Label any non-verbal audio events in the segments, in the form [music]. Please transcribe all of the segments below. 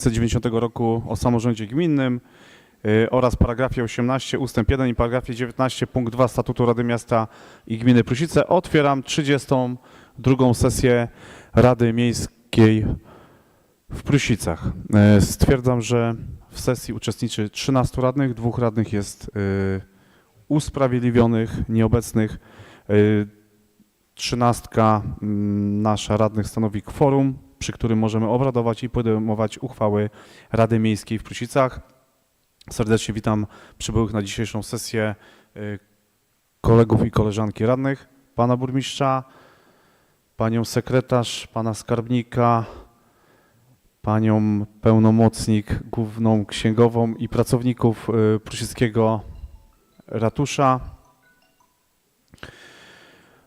1990 roku o samorządzie gminnym y, oraz paragrafie 18 ustęp 1 i paragrafie 19 punkt 2 Statutu Rady Miasta i Gminy Prusice otwieram 32 sesję Rady Miejskiej w Prusicach. Y, Stwierdzam, że w sesji uczestniczy 13 radnych, dwóch radnych jest y, usprawiedliwionych, nieobecnych. Trzynastka mm, nasza radnych stanowi kworum, przy którym możemy obradować i podejmować uchwały Rady Miejskiej w Prusicach. Serdecznie witam przybyłych na dzisiejszą sesję y, kolegów i koleżanki radnych, pana burmistrza, panią sekretarz, pana skarbnika, panią pełnomocnik, główną księgową i pracowników y, Prusickiego Ratusza.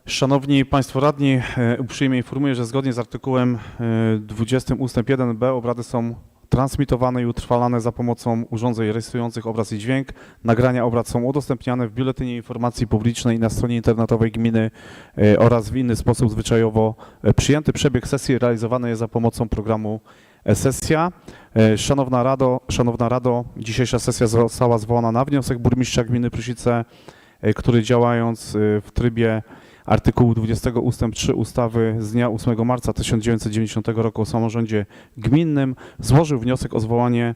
Szanowni Państwo Radni, e, uprzejmie informuję, że zgodnie z artykułem e, 20 ust. 1b obrady są transmitowane i utrwalane za pomocą urządzeń rejestrujących obraz i dźwięk. Nagrania obrad są udostępniane w Biuletynie Informacji Publicznej na stronie internetowej gminy e, oraz w inny sposób zwyczajowo e, przyjęty. Przebieg sesji realizowany jest za pomocą programu e-sesja. E, Szanowna Rado, Szanowna Rado, dzisiejsza sesja została zwołana na wniosek burmistrza gminy Prusice, e, który działając w trybie artykułu 20 ust. 3 ustawy z dnia 8 marca 1990 roku o samorządzie gminnym złożył wniosek o zwołanie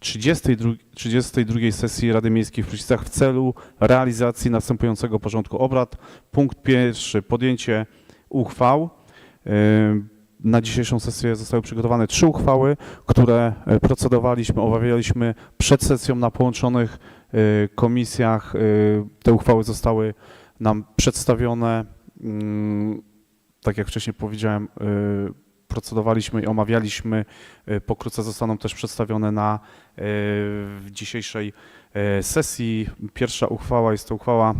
32, 32 sesji Rady Miejskiej w Prusicach w celu realizacji następującego porządku obrad. Punkt pierwszy, podjęcie uchwał. Na dzisiejszą sesję zostały przygotowane trzy uchwały, które e, procedowaliśmy, omawialiśmy przed sesją na połączonych e, komisjach. E, Te uchwały zostały nam przedstawione. mm, Tak jak wcześniej powiedziałem, y, procedowaliśmy i omawialiśmy. y, Pokrótce zostaną też przedstawione na y, w dzisiejszej sesji. Pierwsza uchwała jest to uchwała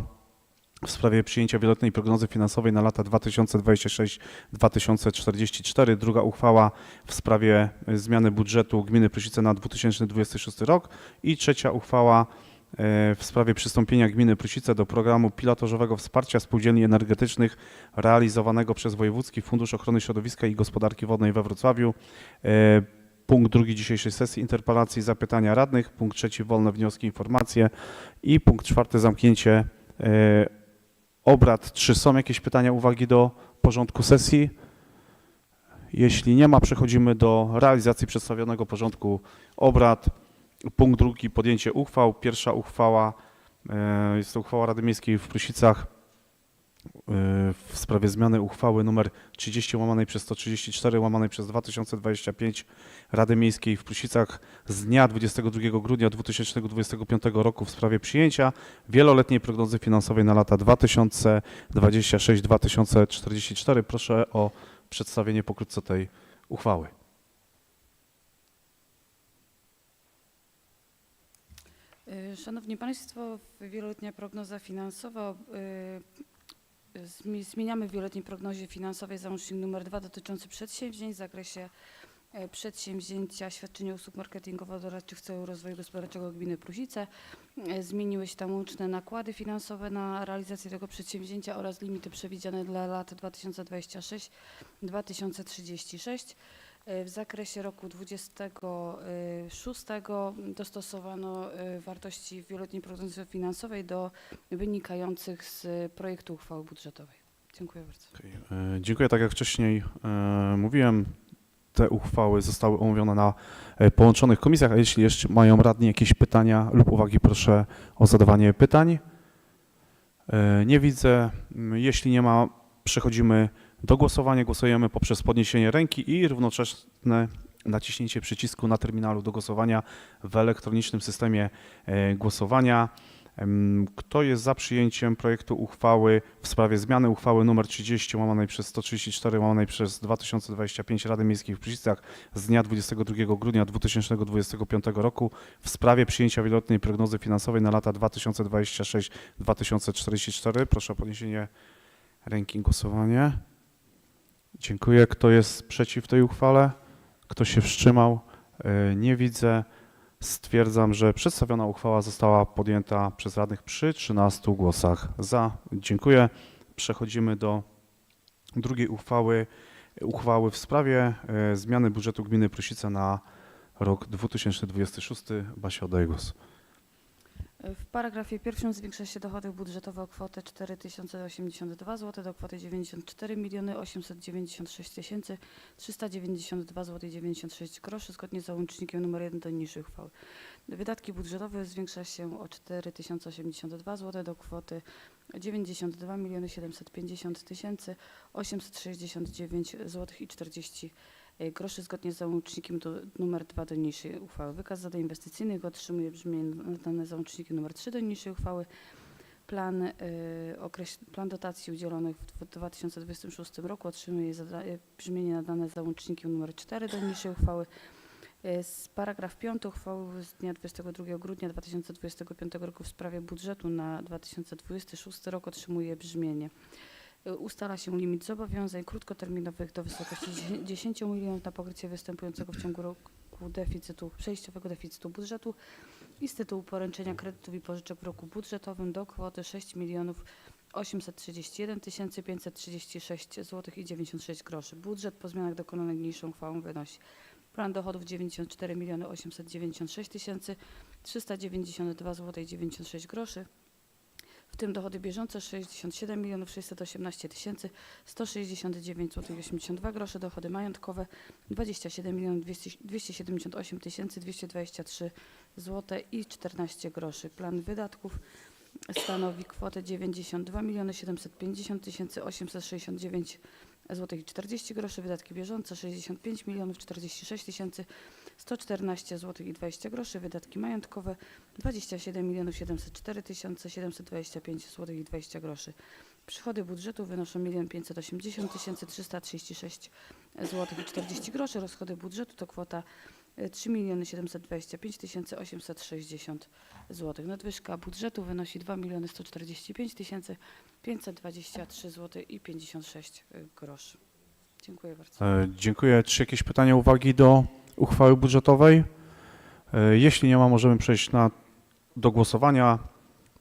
w sprawie przyjęcia wieloletniej prognozy finansowej na lata 2026-2044. Druga uchwała w sprawie zmiany budżetu gminy Prusice na 2026 rok. I trzecia uchwała w sprawie przystąpienia gminy Prusice do programu pilotażowego wsparcia spółdzielni energetycznych realizowanego przez Wojewódzki Fundusz Ochrony Środowiska i Gospodarki Wodnej we Wrocławiu. E, Punkt drugi dzisiejszej sesji interpelacji i zapytania radnych. Punkt trzeci wolne wnioski, informacje. I punkt czwarty zamknięcie e, obrad. Czy są jakieś pytania, uwagi do porządku sesji? Jeśli nie ma, przechodzimy do realizacji przedstawionego porządku obrad. Punkt drugi, podjęcie uchwał. Pierwsza uchwała e, jest to uchwała Rady Miejskiej w Prusicach e, w sprawie zmiany uchwały nr 30 łamanej przez 134 łamanej przez 2025 Rady Miejskiej w Prusicach z dnia 22 grudnia 2025 roku w sprawie przyjęcia wieloletniej prognozy finansowej na lata 2026-2044. Proszę o przedstawienie pokrótce tej uchwały. Y, Szanowni Państwo, wieloletnia prognoza finansowa. y, zmi- Zmieniamy w wieloletniej prognozie finansowej załącznik nr 2 dotyczący przedsięwzięć w zakresie e, przedsięwzięcia świadczenia usług marketingowo-doradczych w celu rozwoju gospodarczego gminy Prusice. E, Zmieniły się tam łączne nakłady finansowe na realizację tego przedsięwzięcia oraz limity przewidziane dla lat 2026-2036. E, W zakresie roku 26 dostosowano e, wartości wieloletniej prognozy finansowej do wynikających z projektu uchwały budżetowej. Dziękuję bardzo. Okej, e, Dziękuję. Tak jak wcześniej mówiłem, te uchwały zostały omówione na połączonych komisjach, a jeśli jeszcze mają radni jakieś pytania lub uwagi, proszę o zadawanie pytań. Nie widzę. Jeśli nie ma, przechodzimy do głosowania. Głosujemy poprzez podniesienie ręki i równoczesne naciśnięcie przycisku na terminalu do głosowania w elektronicznym systemie e, głosowania. Kto jest za przyjęciem projektu uchwały w sprawie zmiany uchwały nr 30 łamanej przez 134 łamanej przez 2025 Rady Miejskiej w Prusicach z dnia 22 grudnia 2025 roku w sprawie przyjęcia wieloletniej prognozy finansowej na lata 2026-2044? Proszę o podniesienie ręki i głosowanie. Dziękuję. Kto jest przeciw tej uchwale? Kto się wstrzymał? E, Nie widzę. Stwierdzam, że przedstawiona uchwała została podjęta przez radnych przy 13 głosach za. Dziękuję. Przechodzimy do drugiej uchwały. Uchwały w sprawie e, zmiany budżetu gminy Prusice na rok 2026. Basia, oddaję głos. W paragrafie pierwszym zwiększa się dochody budżetowe o kwotę 4082 zł do kwoty 94 896 392 zł 96 groszy zgodnie z załącznikiem nr 1 do niższej uchwały. Wydatki budżetowe zwiększa się o 4082 zł do kwoty 92 750 869 zł i 40 groszy zgodnie z załącznikiem do, numer 2 do niniejszej uchwały. Wykaz zadań inwestycyjnych otrzymuje brzmienie nadane załącznikiem nr 3 do niniejszej uchwały. Plan, y, plan dotacji udzielonych w dwu- 2026 roku otrzymuje zada, y, brzmienie nadane załącznikiem nr 4 do niniejszej uchwały. Z paragraf 5 uchwały z dnia 22 grudnia 2025 roku w sprawie budżetu na 2026 rok otrzymuje brzmienie. Y, Ustala się limit zobowiązań krótkoterminowych do wysokości 10 [laughs] milionów na pokrycie występującego w ciągu roku deficytu, przejściowego deficytu budżetu i z tytułu poręczenia kredytów i pożyczek w roku budżetowym do kwoty 6 milionów 831 536 zł i 96 groszy. Budżet po zmianach dokonanych niniejszą uchwałą wynosi plan dochodów 94 miliony 896 392 zł i 96 groszy tym dochody bieżące 67 milionów 618 tysięcy 169 zł 82 grosze, dochody majątkowe 27 milionów 200 278 tysięcy 223 zł i 14 groszy. Plan wydatków stanowi kwotę 92 miliony 750 tysięcy 869 zł i 40 groszy, wydatki bieżące 65 milionów 46 tysięcy 114 zł i 20 groszy, wydatki majątkowe 27 milionów 704 tysiące 725 zł i 20 groszy. Przychody budżetu wynoszą 1 580 tysięcy 336 zł i 40 groszy. Rozchody budżetu to kwota e, 3 miliony 725 tysięcy 860 zł. Nadwyżka budżetu wynosi 2 miliony 145 tysięcy 523 zł i 56 groszy. Dziękuję bardzo. E, Dziękuję. Czy jakieś pytania, uwagi do uchwały budżetowej? E, Jeśli nie ma, możemy przejść na, do głosowania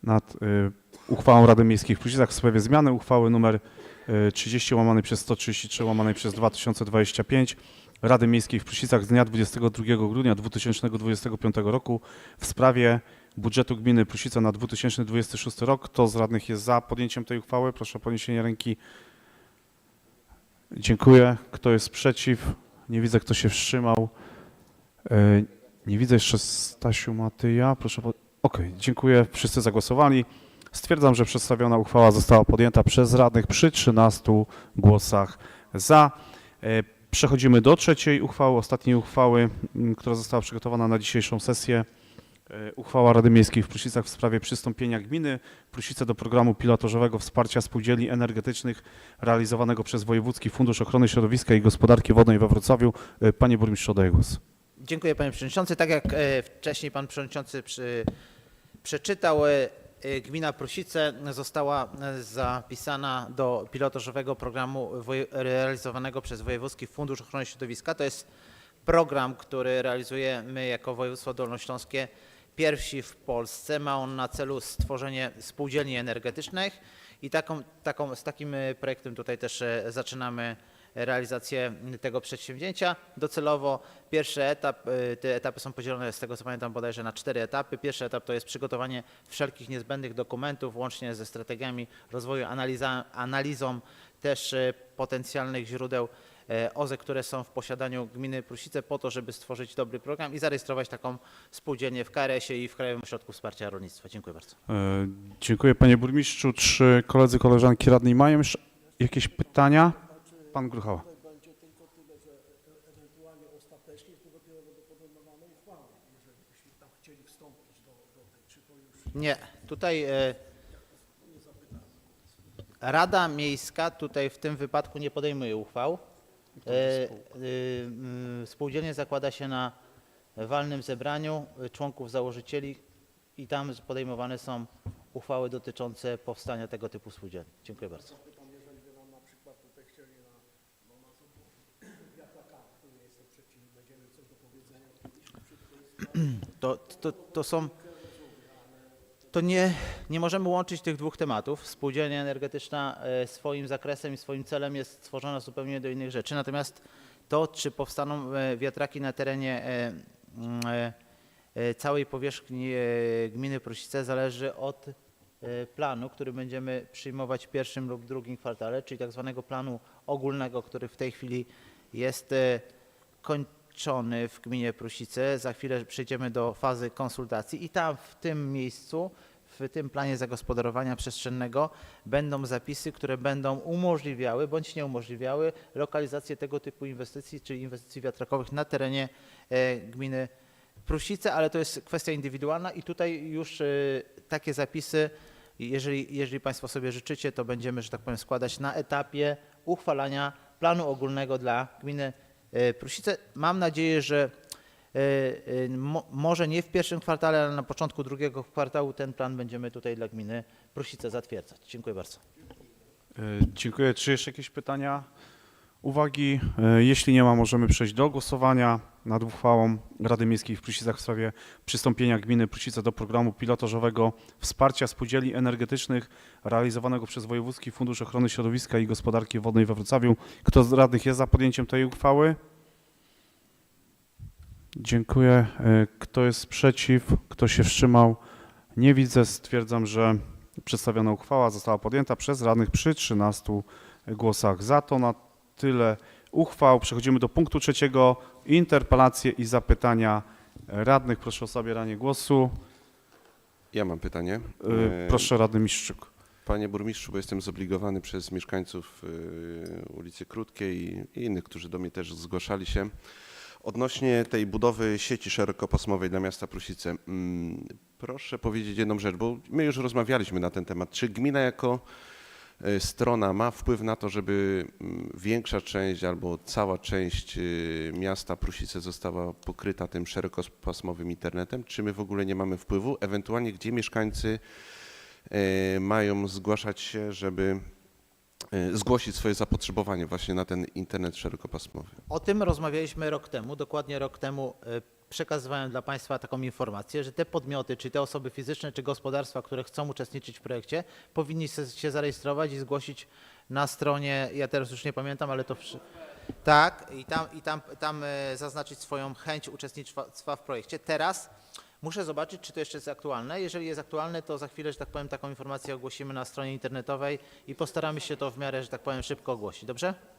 nad e, uchwałą Rady Miejskiej w Pruszicach w sprawie zmiany uchwały nr e, 30 łamanej przez 133 łamanej przez 2025 Rady Miejskiej w Pruszicach z dnia 22 grudnia 2025 roku w sprawie budżetu gminy Prusica na 2026 rok. Kto z radnych jest za podjęciem tej uchwały? Proszę o podniesienie ręki. Dziękuję. Kto jest przeciw? Nie widzę, kto się wstrzymał. E, Nie widzę jeszcze Stasiu Matyja. Proszę. Po... Okej, dziękuję. Wszyscy zagłosowali. Stwierdzam, że przedstawiona uchwała została podjęta przez radnych przy 13 głosach za. E, Przechodzimy do trzeciej uchwały, ostatniej uchwały, która została przygotowana na dzisiejszą sesję. E, Uchwała Rady Miejskiej w Prusicach w sprawie przystąpienia gminy Prusice do programu pilotażowego wsparcia spółdzielni energetycznych realizowanego przez Wojewódzki Fundusz Ochrony Środowiska i Gospodarki Wodnej we Wrocławiu. Panie burmistrzu, oddaję głos. Dziękuję panie przewodniczący. Tak jak e, wcześniej pan przewodniczący przy, przeczytał, e, e, gmina Prusice została zapisana do pilotażowego programu realizowanego przez Wojewódzki Fundusz Ochrony Środowiska. To jest program, który realizujemy jako województwo dolnośląskie pierwsi w Polsce. Ma on na celu stworzenie spółdzielni energetycznych i taką, taką, z takim projektem tutaj też zaczynamy realizację tego przedsięwzięcia. Docelowo pierwszy etap, y, te etapy są podzielone z tego co pamiętam bodajże na cztery etapy. Pierwszy etap to jest przygotowanie wszelkich niezbędnych dokumentów łącznie ze strategiami rozwoju, analiza, analizą też y, potencjalnych źródeł y, OZE, które są w posiadaniu gminy Prusice po to, żeby stworzyć dobry program i zarejestrować taką spółdzielnię w KRS-ie i w Krajowym Ośrodku Wsparcia Rolnictwa. Dziękuję bardzo. E, Dziękuję panie burmistrzu. Czy koledzy, koleżanki radni mają jeszcze jakieś pytania? Pan Gruchała. Nie, tutaj e, Rada Miejska tutaj w tym wypadku nie podejmuje uchwał. E, e, Spółdzielnie zakłada się na walnym zebraniu e, członków założycieli i tam podejmowane są uchwały dotyczące powstania tego typu spółdzielni. Dziękuję bardzo. To, to, to są to nie, nie możemy łączyć tych dwóch tematów. Spółdzielnia energetyczna e, swoim zakresem i swoim celem jest stworzona zupełnie do innych rzeczy. Natomiast to, czy powstaną e, wiatraki na terenie e, mm, całej powierzchni gminy Prusice zależy od planu, który będziemy przyjmować w pierwszym lub drugim kwartale, czyli tak zwanego planu ogólnego, który w tej chwili jest e, w gminie Prusice. Za chwilę przejdziemy do fazy konsultacji i tam w tym miejscu, w tym planie zagospodarowania przestrzennego będą zapisy, które będą umożliwiały bądź nie umożliwiały lokalizację tego typu inwestycji, czyli inwestycji wiatrakowych na terenie e, gminy Prusice, ale to jest kwestia indywidualna i tutaj już e, takie zapisy, jeżeli, jeżeli Państwo sobie życzycie, to będziemy, że tak powiem, składać na etapie uchwalania planu ogólnego dla gminy e, Prusice. Mam nadzieję, że e, e, mo, może nie w pierwszym kwartale, ale na początku drugiego kwartału ten plan będziemy tutaj dla gminy Prusice zatwierdzać. Dziękuję bardzo. Dziękuję. Czy jeszcze jakieś pytania, uwagi? Jeśli nie ma, możemy przejść do głosowania nad uchwałą Rady Miejskiej w Prusicach w sprawie przystąpienia gminy Prusice do programu pilotażowego wsparcia spółdzielni energetycznych realizowanego przez Wojewódzki Fundusz Ochrony Środowiska i Gospodarki Wodnej we Wrocławiu. Kto z radnych jest za podjęciem tej uchwały? Dziękuję. E, Kto jest przeciw? Kto się wstrzymał? Nie widzę. Stwierdzam, że Przedstawiona uchwała została podjęta przez radnych przy 13 głosach za. To na tyle uchwał. Przechodzimy do punktu trzeciego. Interpelacje i zapytania radnych. Proszę o zabieranie głosu. Ja mam pytanie. Y, Proszę radny Miszczyk. Panie burmistrzu, bo jestem zobligowany przez mieszkańców y, ulicy Krótkiej i- i innych, którzy do mnie też zgłaszali się. Odnośnie tej budowy sieci szerokopasmowej dla miasta Prusice, mm, proszę powiedzieć jedną rzecz, bo my już rozmawialiśmy na ten temat. Czy gmina jako strona ma wpływ na to, żeby mm, większa część albo cała część y, miasta Prusice została pokryta tym szerokopasmowym internetem? Czy my w ogóle nie mamy wpływu? Ewentualnie gdzie mieszkańcy e, mają zgłaszać się, żeby e, zgłosić swoje zapotrzebowanie właśnie na ten internet szerokopasmowy. O tym rozmawialiśmy rok temu. Dokładnie rok temu e, przekazywałem dla Państwa taką informację, że te podmioty, czy te osoby fizyczne, czy gospodarstwa, które chcą uczestniczyć w projekcie, powinni się zarejestrować i zgłosić na stronie, ja teraz już nie pamiętam, ale to... Przy... Tak, i tam, i tam, tam e, zaznaczyć swoją chęć uczestnictwa w projekcie. Teraz muszę zobaczyć, czy to jeszcze jest aktualne. Jeżeli jest aktualne, to za chwilę, że tak powiem, taką informację ogłosimy na stronie internetowej i postaramy się to w miarę, że tak powiem, szybko ogłosić. Dobrze?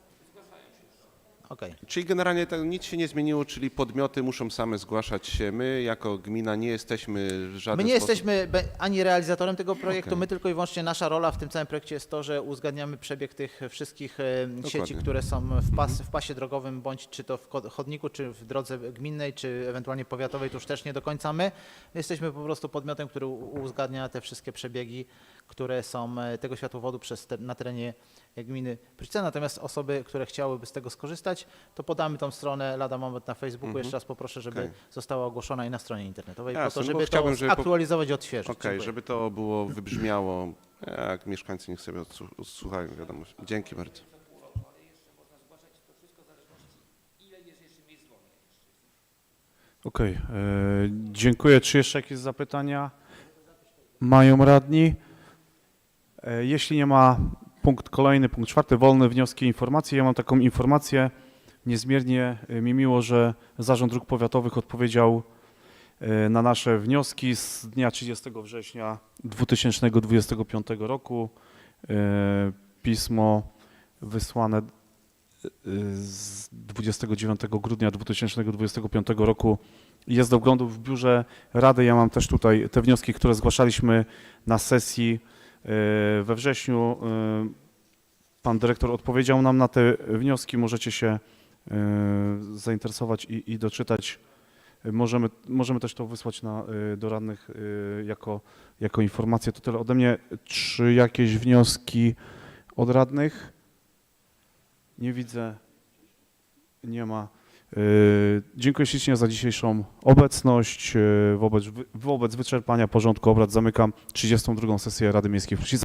Okej. Czyli generalnie to nic się nie zmieniło, czyli podmioty muszą same zgłaszać się. My jako gmina nie jesteśmy w żaden My nie sposób... jesteśmy be- ani realizatorem tego projektu, Okej. my tylko i wyłącznie nasza rola w tym całym projekcie jest to, że uzgadniamy przebieg tych wszystkich e, sieci, które są w, pas, w pasie drogowym, bądź czy to w ko- chodniku, czy w drodze gminnej, czy ewentualnie powiatowej, to już też nie do końca my. Jesteśmy po prostu podmiotem, który u- uzgadnia te wszystkie przebiegi, które są e, tego światłowodu przez te, na terenie gminy Pryce. Natomiast osoby, które chciałyby z tego skorzystać, to podamy tą stronę lada moment na Facebooku. Mhm. Jeszcze raz poproszę, żeby Okej. została ogłoszona i na stronie internetowej, po Jasne, to, no bo żeby chciałbym, to żeby po- aktualizować i odświeżyć. Okej, Dziękuję. żeby to było, wybrzmiało, jak mieszkańcy niech sobie odsłu- odsłuchają wiadomość. Dzięki bardzo. Okej. e, Dziękuję. Czy jeszcze jakieś zapytania mają radni? E, Jeśli nie ma, punkt kolejny, punkt czwarty, wolne wnioski i informacje. Ja mam taką informację. Niezmiernie e, mi miło, że Zarząd Dróg Powiatowych odpowiedział e, na nasze wnioski z dnia 30 września 2025 roku. E, Pismo wysłane z 29 grudnia 2025 roku jest do oglądu w biurze Rady. Ja mam też tutaj te wnioski, które zgłaszaliśmy na sesji we wrześniu. E, Pan dyrektor odpowiedział nam na te wnioski. Możecie się e, zainteresować i, i doczytać. E, Możemy, możemy też to wysłać na, e, do radnych e, jako, jako informację. To tyle ode mnie. Czy jakieś wnioski od radnych? Nie widzę. Nie ma. Yy, Dziękuję ślicznie za dzisiejszą obecność. Yy, Wobec, wobec wyczerpania porządku obrad zamykam 32. sesję Rady Miejskiej w Prusice.